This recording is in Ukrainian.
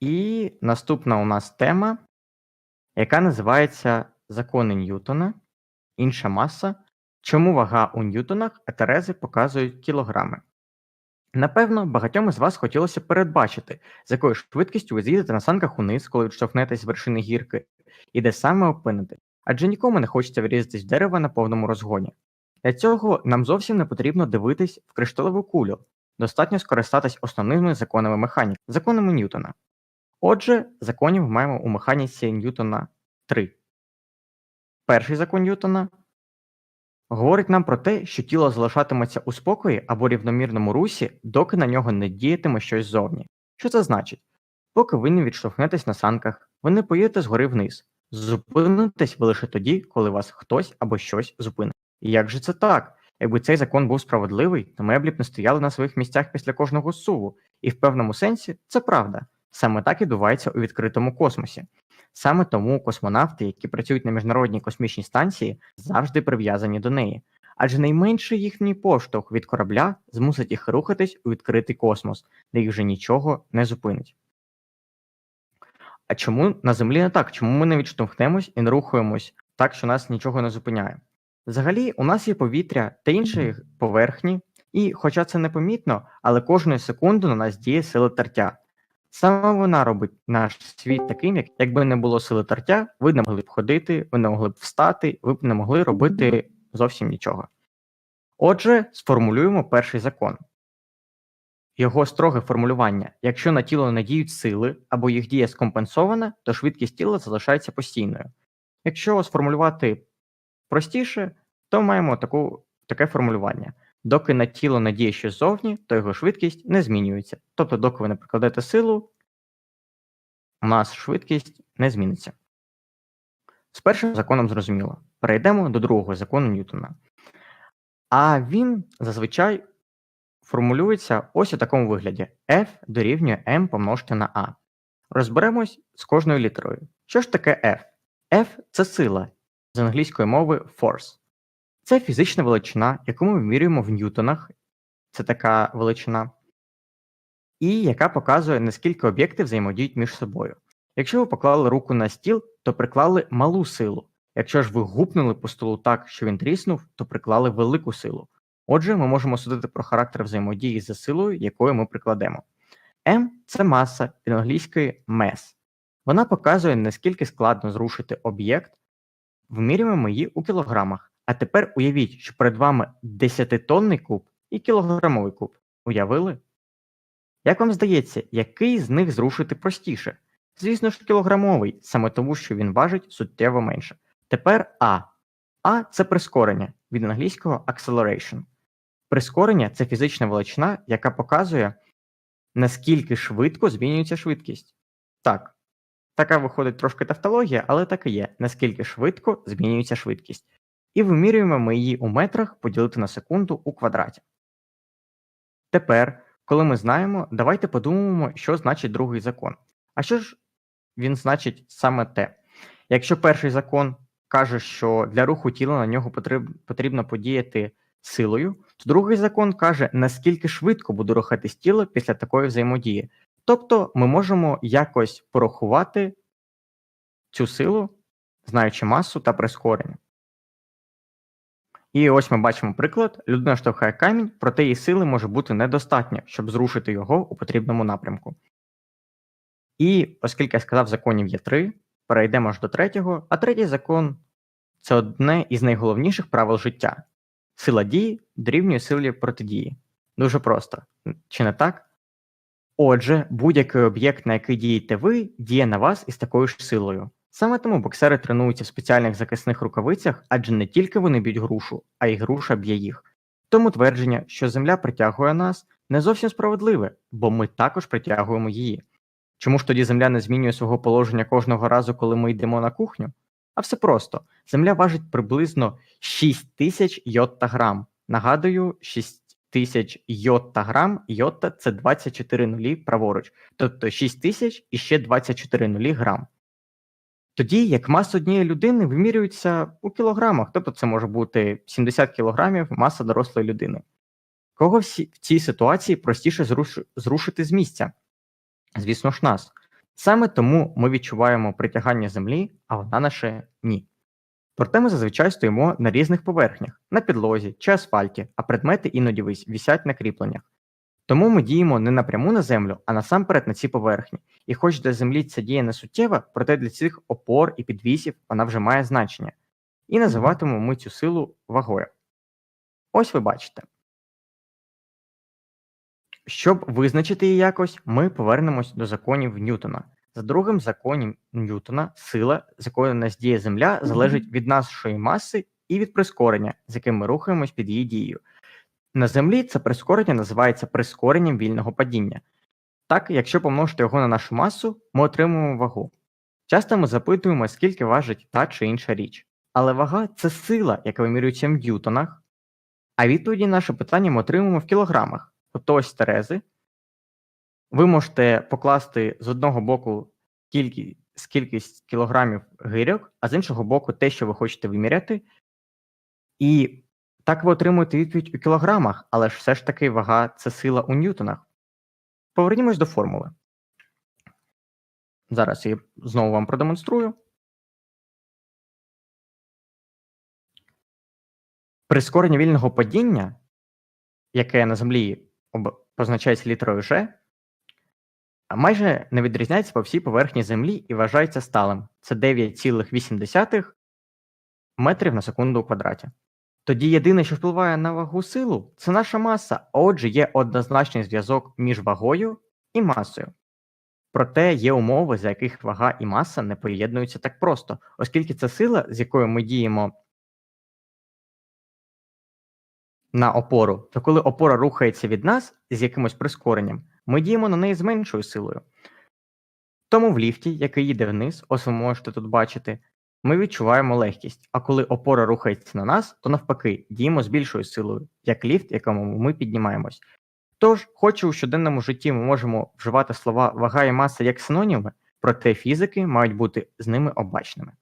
І наступна у нас тема, яка називається Закони Ньютона, інша маса. Чому вага у ньютонах, а терези показують кілограми? Напевно, багатьом із вас хотілося передбачити, з якою швидкістю ви з'їдете на санках униз, коли відштовхнетесь з вершини гірки, і де саме опинитесь. Адже нікому не хочеться врізатись в дерево на повному розгоні. Для цього нам зовсім не потрібно дивитись в кришталеву кулю, достатньо скористатись основними законами механіки, законами Ньютона. Отже, законів маємо у механіці Ньютона 3. Перший закон Ньютона говорить нам про те, що тіло залишатиметься у спокої або рівномірному русі, доки на нього не діятиме щось ззовні. Що це значить? Поки ви не відштовхнетесь на санках, ви не поїдете згори вниз. Зупинитесь ви лише тоді, коли вас хтось або щось зупинить. І як же це так? Якби цей закон був справедливий, то меблі б не стояли на своїх місцях після кожного суву, і в певному сенсі це правда. Саме так відбувається у відкритому космосі. Саме тому космонавти, які працюють на міжнародній космічній станції, завжди прив'язані до неї, адже найменший їхній поштовх від корабля змусить їх рухатись у відкритий космос, де їх вже нічого не зупинить. А чому на землі не так? Чому ми не відштовхнемось і не рухаємось так, що нас нічого не зупиняє? Взагалі, у нас є повітря та інші поверхні, і, хоча це непомітно, але кожної секунди на нас діє сила тертя. Саме вона робить наш світ таким, як якби не було сили тертя, ви не могли б ходити, ви не могли б встати, ви б не могли робити зовсім нічого. Отже, сформулюємо перший закон. Його строге формулювання: якщо на тіло не діють сили або їх дія скомпенсована, то швидкість тіла залишається постійною. Якщо сформулювати простіше, то маємо таку, таке формулювання. Доки на тіло надіє щось ззовні, то його швидкість не змінюється. Тобто, доки ви не прикладете силу, у швидкість не зміниться. З першим законом зрозуміло. Перейдемо до другого закону Ньютона. А він зазвичай формулюється ось у такому вигляді: F дорівнює m помножити на A. Розберемось з кожною літерою. Що ж таке F? F це сила з англійської мови force. Це фізична величина, яку ми вимірюємо в ньютонах, це така величина, і яка показує, наскільки об'єкти взаємодіють між собою. Якщо ви поклали руку на стіл, то приклали малу силу. Якщо ж ви гупнули по столу так, що він тріснув, то приклали велику силу. Отже, ми можемо судити про характер взаємодії за силою, якою ми прикладемо. М це маса від англійської mass. Вона показує, наскільки складно зрушити об'єкт, вимірюємо її у кілограмах. А тепер уявіть, що перед вами 10-тонний куб і кілограмовий куб. Уявили? Як вам здається, який з них зрушити простіше? Звісно ж, кілограмовий, саме тому, що він важить суттєво менше. Тепер А. А це прискорення від англійського acceleration. Прискорення це фізична величина, яка показує, наскільки швидко змінюється швидкість. Так, така виходить трошки тавтологія, але так і є, наскільки швидко змінюється швидкість і вимірюємо ми її у метрах поділити на секунду у квадраті. Тепер, коли ми знаємо, давайте подумаємо, що значить другий закон. А що ж він значить саме те? Якщо перший закон каже, що для руху тіла на нього потрібно подіяти силою, то другий закон каже, наскільки швидко буде рухатись тіло після такої взаємодії. Тобто ми можемо якось порахувати цю силу, знаючи масу та прискорення. І ось ми бачимо приклад: людина штовхає камінь, проте її сили може бути недостатньо, щоб зрушити його у потрібному напрямку. І оскільки я сказав, законів є три, перейдемо ж до третього, а третій закон це одне із найголовніших правил життя. Сила дії дорівнює силі протидії. Дуже просто, чи не так? Отже, будь-який об'єкт, на який дієте ви, діє на вас із такою ж силою. Саме тому боксери тренуються в спеціальних захисних рукавицях, адже не тільки вони б'ють грушу, а й груша б'є їх. Тому твердження, що земля притягує нас, не зовсім справедливе, бо ми також притягуємо її. Чому ж тоді земля не змінює свого положення кожного разу, коли ми йдемо на кухню? А все просто: земля важить приблизно 6 тисяч йотта грам. Нагадую, 6 тисяч йотта грам, йотта це 24 нулі праворуч, тобто 6 тисяч і ще 24 нулі грам. Тоді як маса однієї людини вимірюється у кілограмах, тобто це може бути 70 кілограмів маса дорослої людини. Кого в цій ситуації простіше зрушити з місця? Звісно ж, нас. Саме тому ми відчуваємо притягання Землі, а вона наше ні. Проте ми зазвичай стоїмо на різних поверхнях, на підлозі чи асфальті, а предмети іноді висять на кріпленнях. Тому ми діємо не напряму на землю, а насамперед на ці поверхні. І хоч для землі ця дія не суттєва, проте для цих опор і підвісів вона вже має значення. І називатимемо ми цю силу вагою. Ось ви бачите. Щоб визначити її якось, ми повернемось до законів Ньютона. За другим законом Ньютона, сила, з якою нас діє Земля, залежить від нашої маси і від прискорення, з яким ми рухаємось під її дією. На Землі це прискорення називається прискоренням вільного падіння. Так, якщо помножити його на нашу масу, ми отримуємо вагу. Часто ми запитуємо, скільки важить та чи інша річ. Але вага це сила, яка вимірюється в ньютонах, а відповіді на наше питання ми отримуємо в кілограмах. Тобто ось терези. Ви можете покласти з одного боку кількість, кількість кілограмів гирьок, а з іншого боку те, що ви хочете виміряти. І так ви отримуєте відповідь у кілограмах, але ж все ж таки вага це сила у ньютонах. Повернімось до формули. Зараз я знову вам продемонструю. Прискорення вільного падіння, яке на землі позначається літерою G, майже не відрізняється по всій поверхні землі і вважається сталим. Це 9,8 метрів на секунду у квадраті. Тоді єдине, що впливає на вагу силу, це наша маса, а отже, є однозначний зв'язок між вагою і масою. Проте є умови, за яких вага і маса не поєднуються так просто, оскільки це сила, з якою ми діємо на опору, то коли опора рухається від нас з якимось прискоренням, ми діємо на неї з меншою силою. Тому в ліфті, який їде вниз, ось ви можете тут бачити, ми відчуваємо легкість, а коли опора рухається на нас, то навпаки діємо з більшою силою, як ліфт, якому ми піднімаємось. Тож, хоч і у щоденному житті ми можемо вживати слова вага і маса як синоніми, проте фізики мають бути з ними обачними.